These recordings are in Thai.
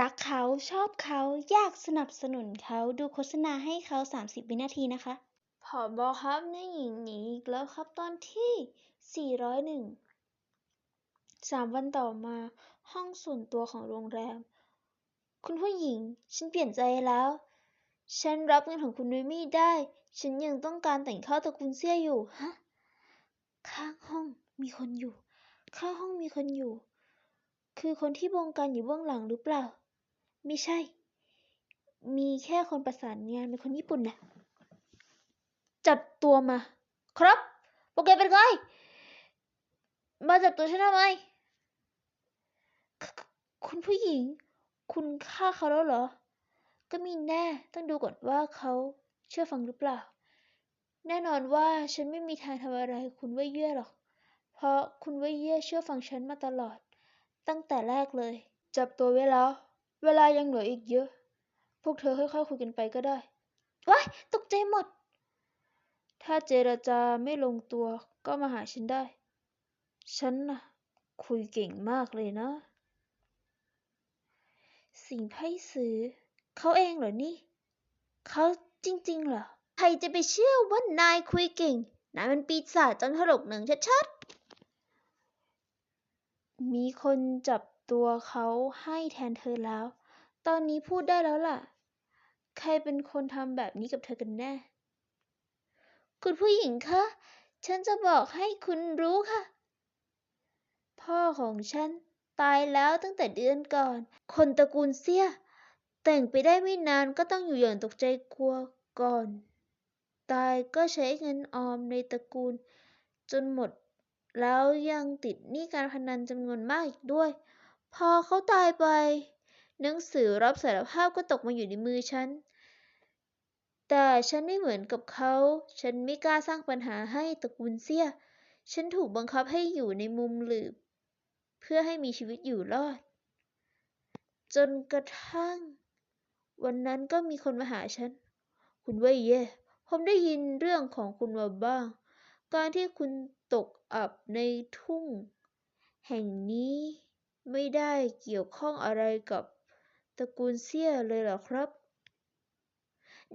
รักเขาชอบเขาอยากสนับสนุนเขาดูโฆษณาให้เขา 30 วินาทีนะคะผอบอครับนายหญิงหนีอีกแล้วครับตอนที่ 401 สามวันต่อมาห้องส่วนตัวของโรงแรม คุณผู้หญิง ฉันเปลี่ยนใจแล้ว ฉันรับเงินของคุณไว้ไม่ได้ ฉันยังต้องการแต่งเข้าตระกูลเซี่ยอยู่ฮะข้างห้องมีคนอยู่ ข้างห้องมีคนอยู่ คือคนที่บงการอยู่เบื้องหลังหรือเปล่า ไม่ใช่ มีแค่คนประสานงานเป็นคนญี่ปุ่นนะจับตัวมา ครับพวกแกเป็นใครมาจับตัวฉันทำไมคคุณผู้หญิง คุณฆ่าเขาแล้วเหรอ ก็มีแน่ ต้องดูก่อนว่าเขาเชื่อฟังหรือเปล่า แน่นอนว่าฉันไม่มีทางทำอะไร คุณเว่ยเย่หรอก เพราะคุณเว่ยเย่เชื่อฟังฉันมาตลอด ตั้งแต่แรกเลย จับตัวไว้แล้ว เวลายังเหลืออีกเยอะ พวกเธอค่อยๆคุยกันไปก็ได้ว้ายตกใจหมด ถ้าเจรจาไม่ลงตัวก็มาหาฉันได้ ฉันน่ะคุยเก่งมากเลยนะ สิ่งไพ่สือเขาเองเหรอนี่ เขาจริงๆเหรอ ใครจะไปเชื่อว่านายคุยเก่ง นายเป็นปีศาจจอมถลกหนังชัดๆ มีคนจับตัวเขาให้แทนเธอแล้ว ตอนนี้พูดได้แล้วล่ะ ใครเป็นคนทำแบบนี้กับเธอกันแน่ คุณผู้หญิงคะ ฉันจะบอกให้คุณรู้ค่ะ พ่อของฉันตายแล้วตั้งแต่เดือนก่อน คนตระกูลเซี่ยแต่งไปได้ไม่นานก็ต้องอยู่อย่างตกใจกลัวก่อน ตายก็ใช้เงินออมในตระกูล จนหมด แล้วยังติดหนี้การพนันจำนวนมากอีกด้วย พอเขาตายไป หนังสือรับสารภาพก็ตกมาอยู่ในมือฉัน แต่ฉันไม่เหมือนกับเขา ฉันไม่กล้าสร้างปัญหาให้ตระกูลเซีย ฉันถูกบังคับให้อยู่ในมุมหลืบ เพื่อให้มีชีวิตอยู่รอด จนกระทั่ง วันนั้นก็มีคนมาหาฉัน คุณเว่ยเย่ผมได้ยินเรื่องของคุณมาบ้าง การที่คุณตกอับในทุ่ง แห่งนี้ไม่ได้เกี่ยวข้องอะไรกับ ระกูลเซี่ยเลยเหรอครับ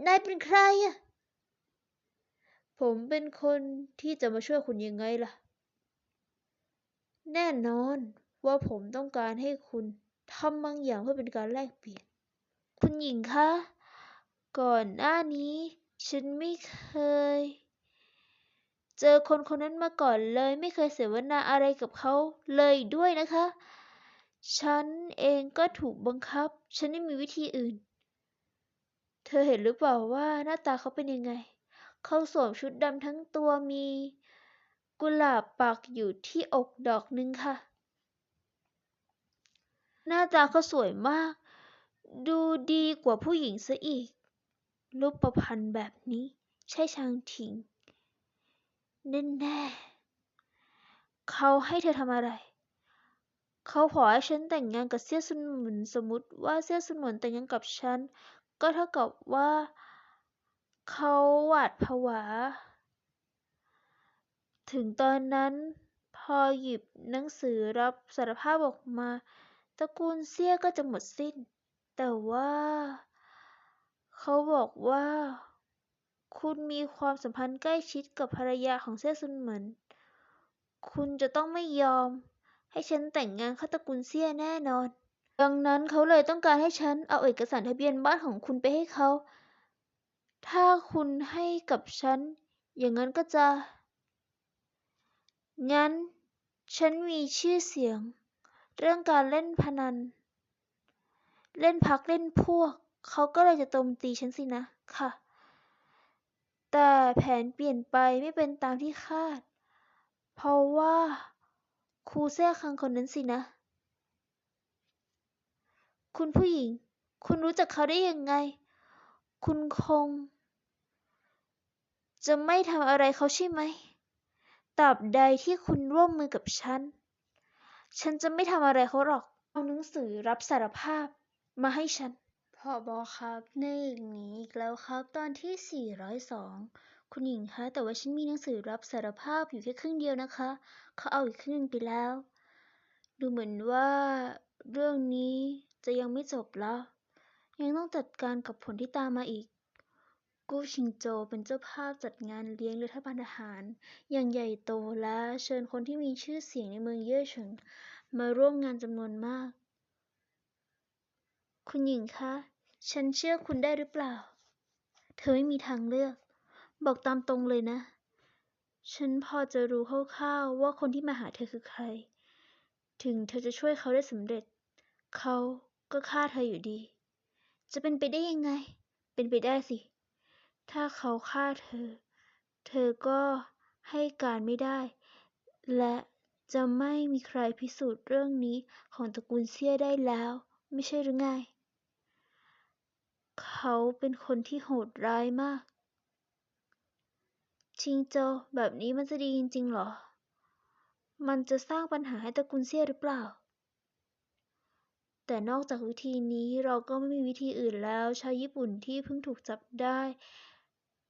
นายเป็นใครอะผมเป็นคนที่จะมาช่วยคุณยังไงล่ะ แน่นอนว่าผมต้องการให้คุณทำบางอย่างเพื่อเป็นการแลกเปลี่ยน คุณหญิงคะ ก่อนหน้านี้ ฉันไม่เคย เจอคนคนนั้นมาก่อนเลย ไม่เคยเสวนาอะไรกับเขาเลยด้วยนะคะ ฉันเองก็ถูกบังคับ ฉันไม่มีวิธีอื่น เธอเห็นหรือเปล่าว่าหน้าตาเขาเป็นยังไง เขาสวมชุดดำทั้งตัวมี กุหลาบปักอยู่ที่อกดอกหนึ่งค่ะ หน้าตาเขาสวยมาก ดูดีกว่าผู้หญิงซะอีกรูปประพันธ์แบบนี้ ใช่ชางถิงแน่ๆเขาให้เธอทำอะไร เขาขอให้ฉันแต่งงานกับเสี่ยซุนหมุนสมมติว่าเสี่ยซุนหมุนแต่งงานกับฉัน ก็เท่ากับว่า เขาหวาดผวา ถึงตอนนั้นพอหยิบหนังสือรับสารภาพออกมาตระกูลเซี่ยก็จะหมดสิ้น แต่ว่า เขาบอกว่า คุณมีความสัมพันธ์ใกล้ชิดกับภรรยาของเซี่ยซุนเหมินคุณจะต้องไม่ยอม ให้ฉันแต่งงานข้าตระกูลเซี่ยแน่นอน ดังนั้นเขาเลยต้องการให้ฉันเอาเอกสารทะเบียนบ้านของคุณไปให้เขา ถ้าคุณให้กับฉัน อย่างนั้นก็จะ งั้น ฉันมีชื่อเสียง เรื่องการเล่นพนัน เล่นพรรคเล่นพวก เขาก็เลยจะโจมตีฉันสินะ ค่ะ แต่แผนเปลี่ยนไปไม่เป็นตามที่คาด เพราะว่า ครูแท้คังคนนั้นสินะ คุณผู้หญิง คุณรู้จักเขาได้ยังไง คุณคง จะไม่ทำอะไรเขาใช่ไหมตราบใดที่คุณร่วมมือกับฉัน ฉันจะไม่ทำอะไรเขาหรอก เอาหนังสือรับสารภาพมาให้ฉันผอบอครับในอีกนีอีกแล้วครับตอนที่ 402 คุณหญิงคะ แต่ว่าฉันมีหนังสือรับสารภาพอยู่แค่ครึ่งเดียวนะคะ เขาเอาอีกครึ่งนึงไปแล้ว ดูเหมือนว่าเรื่องนี้จะยังไม่จบแล้ว ยังต้องจัดการกับผลที่ตามมาอีก กู้ชิงโจเป็นเจ้าภาพจัดงานเลี้ยงรัฐบาลทหาร อย่างใหญ่โตและเชิญคนที่มีชื่อเสียงในเมืองเย่เฉิงมาร่วมงานจำนวนมาก คุณหญิงคะ ฉันเชื่อคุณได้หรือเปล่า เธอไม่มีทางเลือก บอกตามตรงเลยนะ ฉันพอจะรู้คร่าวๆว่าคนที่มาหาเธอคือใคร ถึงเธอจะช่วยเขาได้สำเร็จ เขาก็ฆ่าเธออยู่ดี จะเป็นไปได้ยังไง เป็นไปได้สิ ถ้าเขาฆ่าเธอ เธอก็ให้การไม่ได้ และจะไม่มีใครพิสูจน์เรื่องนี้ของตระกูลเซี่ยได้แล้ว ไม่ใช่หรือไง เขาเป็นคนที่โหดร้ายมาก ชิงโจวแบบนี้มันจะดีจริงๆเหรอ มันจะสร้างปัญหาให้ตระกูลเซี่ยหรือเปล่า แต่นอกจากวิธีนี้เราก็ไม่มีวิธีอื่นแล้ว ชาวญี่ปุ่นที่เพิ่งถูกจับได้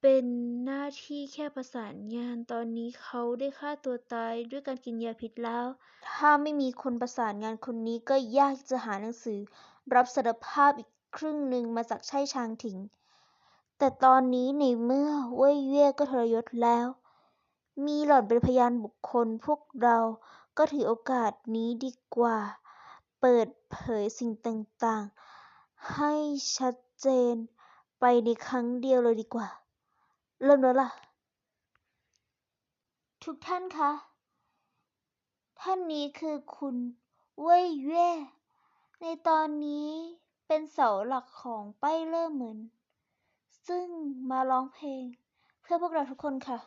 เป็นหน้าที่แค่ประสานงาน ตอนนี้เขาได้ฆ่าตัวตายด้วยการกินยาพิษแล้ว ถ้าไม่มีคนประสานงานคนนี้ก็ยากจะหาหนังสือ รับสารภาพอีกครึ่งหนึ่งมาจากช่ชางถิง แต่ตอนนี้ในเมื่อเว่ยเย่ก็ทรยศแล้ว มีหล่อนเป็นพยานบุคคลพวกเราก็ถือโอกาสนี้ดีกว่า เปิดเผยสิ่งต่างๆ ให้ชัดเจนไปในครั้งเดียวเลยดีกว่า เริ่มแล้วล่ะ ทุกท่านคะ ท่านนี้คือคุณเว่ยเย่ในตอนนี้เป็นเสาหลักของป้ายเล่เหมือน ซึ่งมาร้องเพลง เพื่อพวกเราทุกคนค่ะ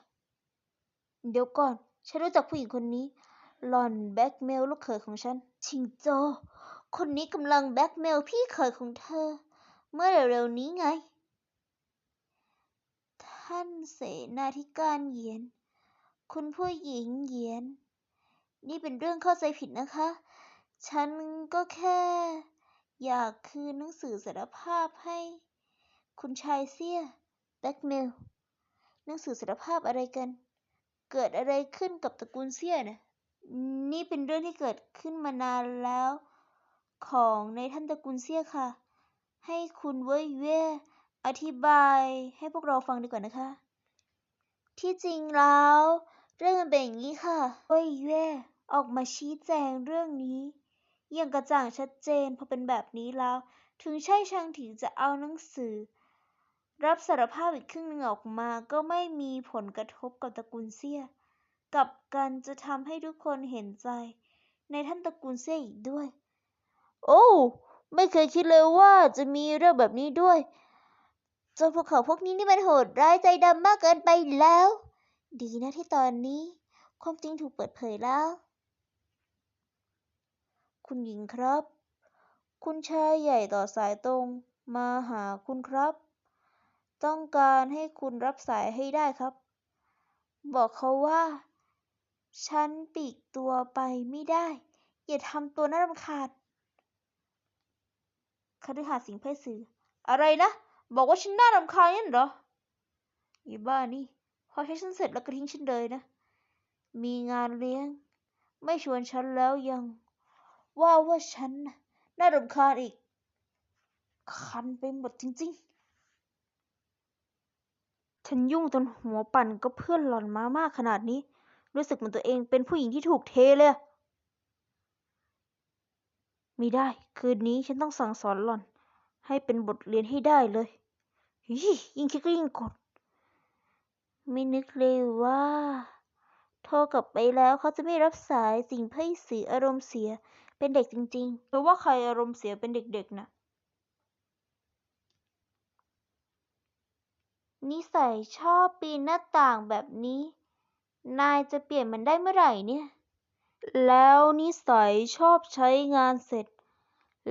เดี๋ยวก่อน ฉันรู้จักผู้หญิงคนนี้หล่อนแบ็กเมลลูกเขยของฉัน ชิงโจ คนนี้กำลังแบ็กเมลพี่เขยของเธอ เมื่อเร็วๆนี้ไง ท่านเสนาธิการเหยียน คุณผู้หญิงเหยียน นี่เป็นเรื่องเข้าใจผิดนะคะ ฉันก็แค่ อยากคืนหนังสือสารภาพให้ คุณชายเสี้ยแบ็กเมลหนังสือสารภาพอะไรกัน เกิดอะไรขึ้นกับตระกูลเซี่ยนะนี่เป็นเรื่องที่เกิดขึ้นมานานแล้ว ของในท่านตระกูลเซี่ยค่ะ ให้คุณเว่ยเย่อธิบายให้พวกเราฟังดีกว่านะคะ ที่จริงแล้ว เรื่องมันเป็นอย่างนี้ค่ะเว่ยเย่ออกมาชี้แจงเรื่องนี้อย่างกระจ่างชัดเจนพอเป็นแบบนี้แล้ว ถึงใช่ช่างถิงจะเอาหนังสือ รับสารภาพอีกครึ่งหนึ่งออกมาก็ไม่มีผลกระทบกับตระกูลเซี่ยกลับกันจะทำให้ทุกคนเห็นใจ ในท่านตระกูลเซี่ยอีกด้วย โอ้ ไม่เคยคิดเลยว่าจะมีเรื่องแบบนี้ด้วยเจ้าพวกเขาพวกนี้นี่มันโหดร้ายใจดำมากเกินไปแล้ว ดีนะที่ตอนนี้ ความจริงถูกเปิดเผยแล้ว คุณหญิงครับ คุณชายใหญ่ต่อสายตรง มาหาคุณครับ ต้องการให้คุณรับสายให้ได้ครับ บอกเขาว่า ฉันปีกตัวไปไม่ได้ อย่าทำตัวน่ารำคาญคฤหาสน์สิงห์ไพศือ อะไรนะ บอกว่าฉันน่ารำคาญงั้นเหรออีบ้านี่ พอใช้ฉันเสร็จแล้วก็ทิ้งฉันเลยนะ มีงานเลี้ยง ไม่ชวนฉันแล้วยัง ว่าว่าฉันน่ะน่ารำคาญอีก คันไปหมดจริง ๆ ฉันยุ่งจนหัวปั่นก็เพื่อนหล่อนมามากขนาดนี้ รู้สึกเหมือนตัวเองเป็นผู้หญิงที่ถูกเทเลยม่ได้ คืนนี้ฉันต้องสั่งสอนหล่อน ให้เป็นบทเรียนให้ได้เลยยิ่งคิดก็ยิ่งกด ไม่นึกเลยว่า โทรกลับไปแล้วเขาจะไม่รับสายสิ่งไพ่สืออารมณ์เสียเป็นเด็กจริงๆหรือว่าใครอารมณ์เสียเป็นเด็กๆนะ นิสัยชอบปีนหน้าต่างแบบนี้ นายจะเปลี่ยนมันได้เมื่อไหร่เนี่ย แล้วนิสัยชอบใช้งานเสร็จ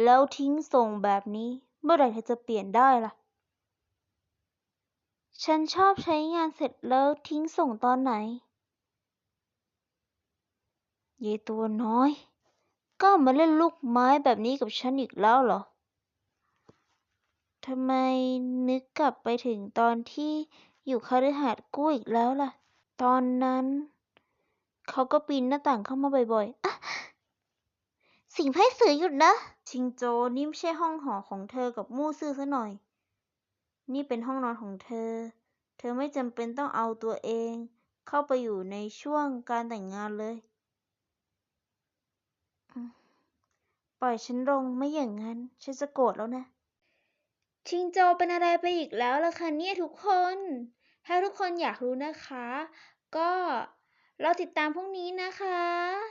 แล้วทิ้งส่งแบบนี้ เมื่อไหร่เธอจะเปลี่ยนได้ล่ะ ฉันชอบใช้งานเสร็จแล้วทิ้งส่งตอนไหนเยายตัวน้อย ก็มาเล่นลูกไม้แบบนี้กับฉันอีกแล้วเหรอ ทำไมนึกกลับไปถึงตอนที่อยู่คฤหาสน์กู้อีกแล้วล่ะ ตอนนั้น เขาก็ปีนหน้าต่างเข้ามาบ่อยๆอะสิ่งไพ่สือหยุดนะ ชิงโจนี่ไม่ใช่ห้องหอของเธอกับมู่ซื่อซะหน่อย นี่เป็นห้องนอนของเธอ เธอไม่จำเป็นต้องเอาตัวเอง เข้าไปอยู่ในช่วงการแต่งงานเลย ปล่อยฉันลงไม่อย่างนั้น ฉันจะโกรธแล้วนะ ชิงโจเป็นอะไรไปอีกแล้วล่ะคะเนี่ยทุกคน ถ้าทุกคนอยากรู้นะคะ ก็รอติดตามพรุ่งนี้นะคะ